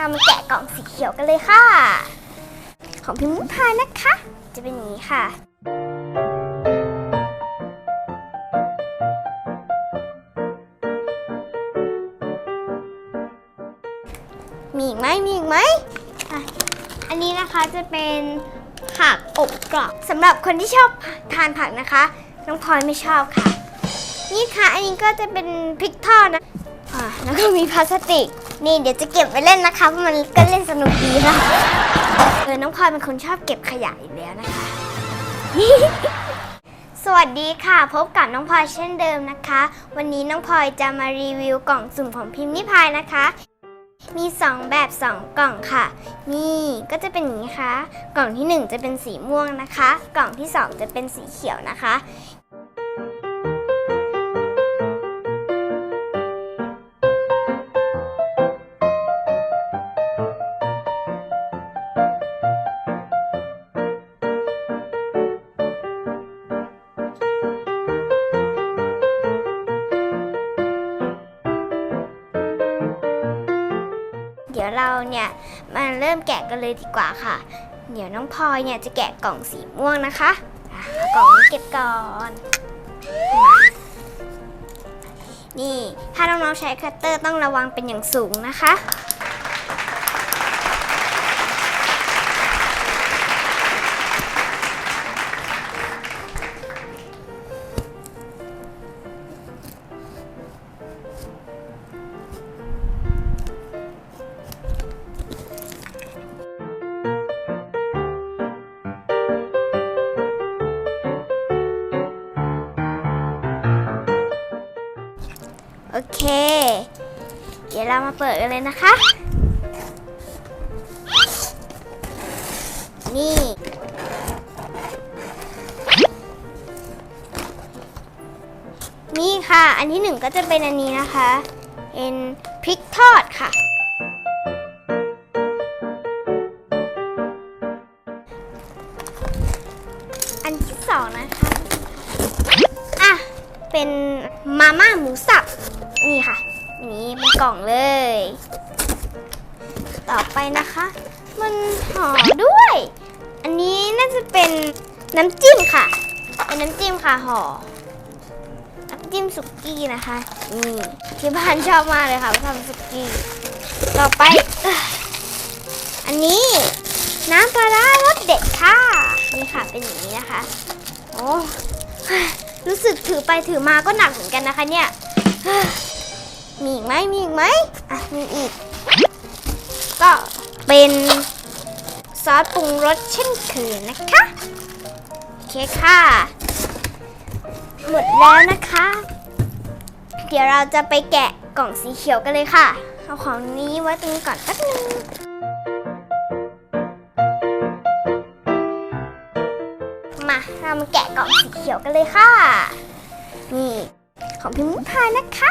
เรามาแกะกล่องสีเขียวกันเลยค่ะ ของพิมพ์พายนะคะ จะเป็นอย่างนี้ค่ะมีอีกไหมมีอีกไหมอะอันนี้นะคะจะเป็นผักอบกรอบสำหรับคนที่ชอบทานผักนะคะ น้องพลอยไม่ชอบค่ะ นี่ค่ะ อันนี้ก็จะเป็นพริกทอดนะ อ่าแล้วก็มีพลาสติก นี่เดี๋ยวจะเก็บไว้เล่นนะคะเพราะมันก็เล่นสนุกดีค่ะเออน้องพลอยเป็นคนชอบเก็บขยะอยู่แล้วนะคะ สวัสดีค่ะ พบกับน้องพลอยเช่นเดิมนะคะ วันนี้น้องพลอยจะมารีวิวกล่องสุ่มของพิมพ์นิพายนะคะ มี 2 แบบ 2 กล่องค่ะ นี่ก็จะเป็นอย่างนี้ค่ะ กล่องที่ 1 จะเป็นสีม่วงนะคะ กล่องที่ 2 จะเป็นสีเขียวนะคะ ยวเราเนี่ยมาเริ่มแกะกันเลยดีกว่าค่ะ เดี๋ยวน้องพลอยเนี่ยจะแกะกล่องสีม่วงนะคะอะกล่องนี้เก็บก่อน นี่ถ้าน้องๆใช้คัตเตอร์ต้องระวังเป็นอย่างสูงนะคะ เค เดี๋ยวเรามาเปิดกันเลยนะคะ นี่ นี่ค่ะ อันที่หนึ่งก็จะเป็นอันนี้นะคะ เป็นพริกทอดค่ะ อันที่สองนะคะ อะ เป็นมาม่าหมูสับ นี่ค่ะนนี้เป็นกล่องเลย ต่อไปนะคะ มันห่อด้วย อันนี้น่าจะเป็นน้ำจิ้มค่ะ เป็นน้ำจิ้มค่ะห่อ น้ำจิ้มสุกี้นะคะ นี่ที่บ้านชอบมากเลยค่ะทำสุกี้ ต่อไป อันนี้น้ำปลาร้ารสเด็ดค่ะ นี่ค่ะเป็นอย่างนี้นะคะ โอ้รู้สึกถือไปถือมาก็หนักเหมือนกันนะคะเนี่ย มีอีกไหมมีอีกไหมอะมีอีก ก็เป็นซอสปรุงรสเช่นเคยนะคะโอเคค่ะ หมดแล้วนะคะ เดี๋ยวเราจะไปแกะกล่องสีเขียวกันเลยค่ะ เอาของนี้ไว้ตรงนี้ก่อนแป๊บนึงมาเรามาแกะกล่องสีเขียวกันเลยค่ะ นี่ของพิมพ์พายนะคะ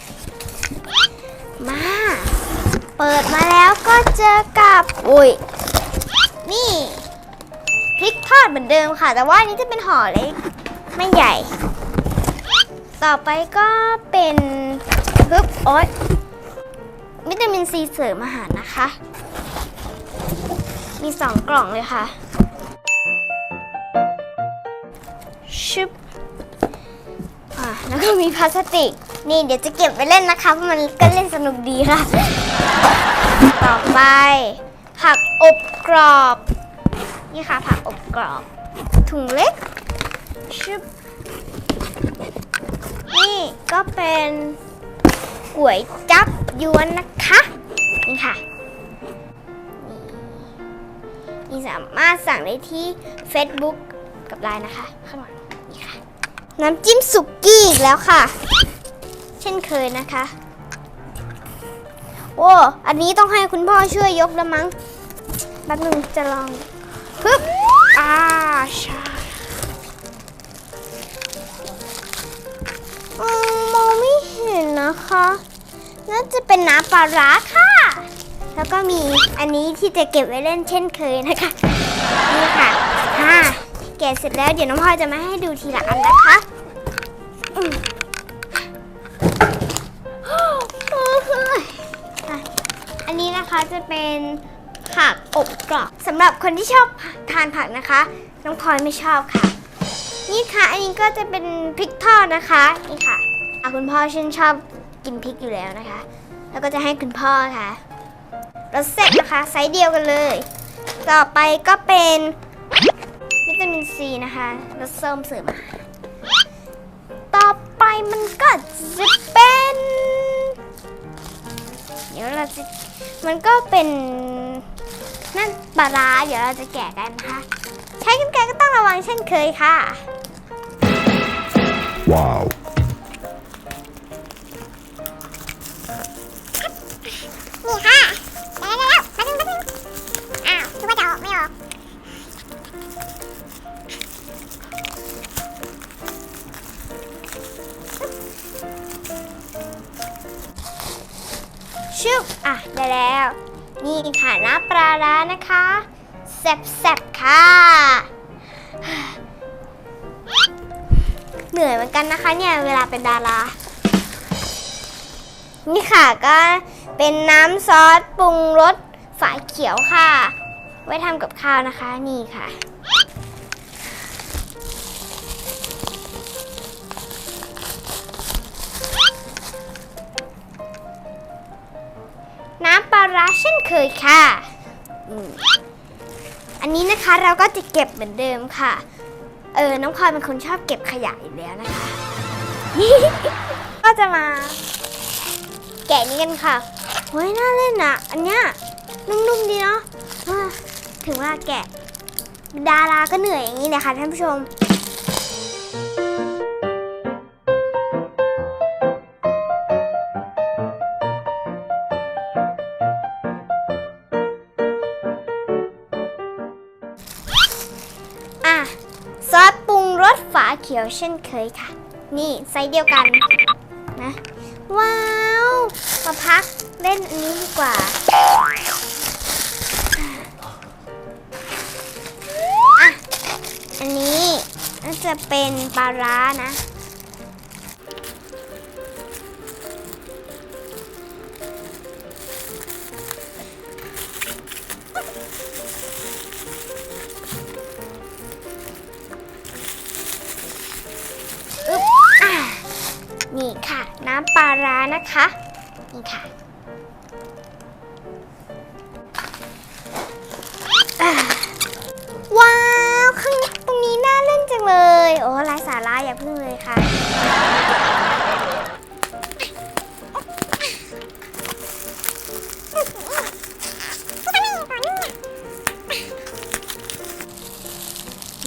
เปิดมาแล้วก็เจอกับอุ้ยนี่พริกทอดเหมือนเดิมค่ะ แต่ว่านนี้จะเป็นห่อเล็กไม่ใหญ่ ต่อไปก็เป็นฮึบโอ๊ยวิตามินซีเสริมอาหารนะคะ มีสองกล่องเลยค่ะชึบ อะแล้วก็มีพลาสติก นี่เดี๋ยวจะเก็บไว้เล่นนะคะเพราะมันก็เล่นสนุกดีค่ะ ต่อไป ผักอบกรอบ นี่ค่ะ ผักอบกรอบ ถุงเล็กชึบนี่ก็เป็นก๋วยจับยวนนะคะ นี่ค่ะนี่สามารถสั่งได้ที่ Facebook กับไลน์นะคะ ข้างหลังนี่ค่ะ น้ำจิ้มสุกี้อีกแล้วค่ะ เช่นเคยนะคะ โอ้ อันนี้ต้องให้คุณพ่อช่วยยกแล้วมั้งแป๊บนึงจะลองปึ๊บอ่าชาอืมมองไม่เห็นนะคะน่าจะเป็นน้ำปลาร้าค่ะ แล้วก็มีอันนี้ที่จะเก็บไว้เล่นเช่นเคยนะคะ นี่ค่ะค่ะ แกะเสร็จแล้วเดี๋ยวน้องพลอยจะมาให้ดูทีละอันนะคะอืมอะอันนี้นะคะจะเป็นผักอบกรอบสำหรับคนที่ชอบทานผักนะคะ น้องพลอยไม่ชอบค่ะ นี่ค่ะ อันนี้ก็จะเป็นพริกทอดนะคะนี่ค่ะอะคุณพ่อชื่นชอบกินพริกอยู่แล้วนะคะ แล้วก็จะให้คุณพ่อค่ะรสเสร็จนะคะไซส์เดียวกันเลย ต่อไปก็เป็น ตามินซีนะคะรสส้มเสริมอาหารต่อไปมันก็จะเป็น เดี๋ยวเราจะมันก็เป็นนั่นปลาร้าเดี๋ยวเราจะแกะกันนะคะใช้กันไกรก็ต้องระวังเช่นเคยค่ะ Wow. นี่ค่ะ ชึบอะ ได้แล้ว นี่ค่ะน้ำปลาร้านะคะแซ่บๆค่ะ เหนื่อยเหมือนกันนะคะเนี่ยเวลาเป็นดารา นี่ค่ะก็เป็นน้ำซอสปรุงรสฝาเขียวค่ะ ไว้ทำกับข้าวนะคะนี่ค่ะ เคยค่ะอืมอันนี้นะคะเราก็จะเก็บเหมือนเดิมค่ะ เออ น้องพลอยเป็นคนชอบเก็บขยะอยู่แล้วนะคะ ก็จะมา แกะนี้กันค่ะเฮ้ยน่าเล่นอะ อันเนี้ยนุ่มๆดีเนาะอ่าถึงเวลาแกะ ดาราก็เหนื่อยอย่างนี้นะคะท่านผู้ชม ขียวเช่นเคยค่ะ นี่ไซส์เดียวกันนะ ว้าวมาพักเล่นอันนี้ดีกว่าอะอันนี้น่าจะเป็นปลาร้านะ นี่ค่ะ น้ำปลาร้านะคะ นี่ค่ะว้าวข้างตรงนี้น่าเล่นจังเลย โอ้ลายสาระอย่าพึ่งเลยค่ะ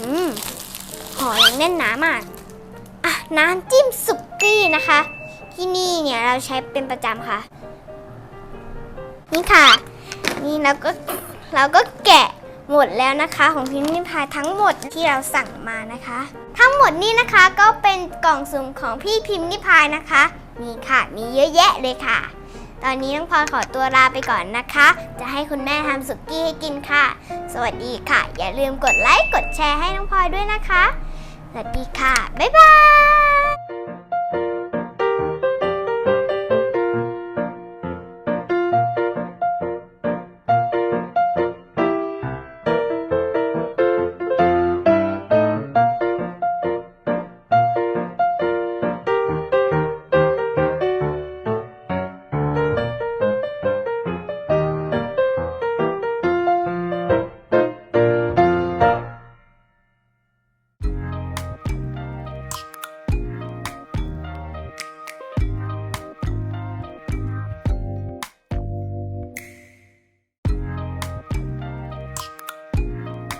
อืมห่อยังแน่นหนามาก อะ น้ำจ กี้นะคะ ที่นี่เนี่ยเราใช้เป็นประจำค่ะ นี่ค่ะ นี่เราก็เราก็แกะหมดแล้วนะคะของพิมพ์นิพายทั้งหมดที่เราสั่งมานะคะ ทั้งหมดนี่นะคะก็เป็นกล่องสุ่มของพี่พิมพ์นิพายนะคะนี่ค่ะมีเยอะแยะเลยค่ะ ตอนนี้น้องพลอยขอตัวลาไปก่อนนะคะ จะให้คุณแม่ทำสุกี้ให้กินค่ะ สวัสดีค่ะ อย่าลืมกดไลค์กดแชร์ให้น้องพลอยด้วยนะคะ สวัสดีค่ะ บ๊ายบาย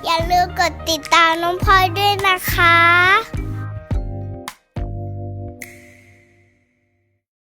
อย่าลืมกดติดตามน้องพลอยด้วยนะคะ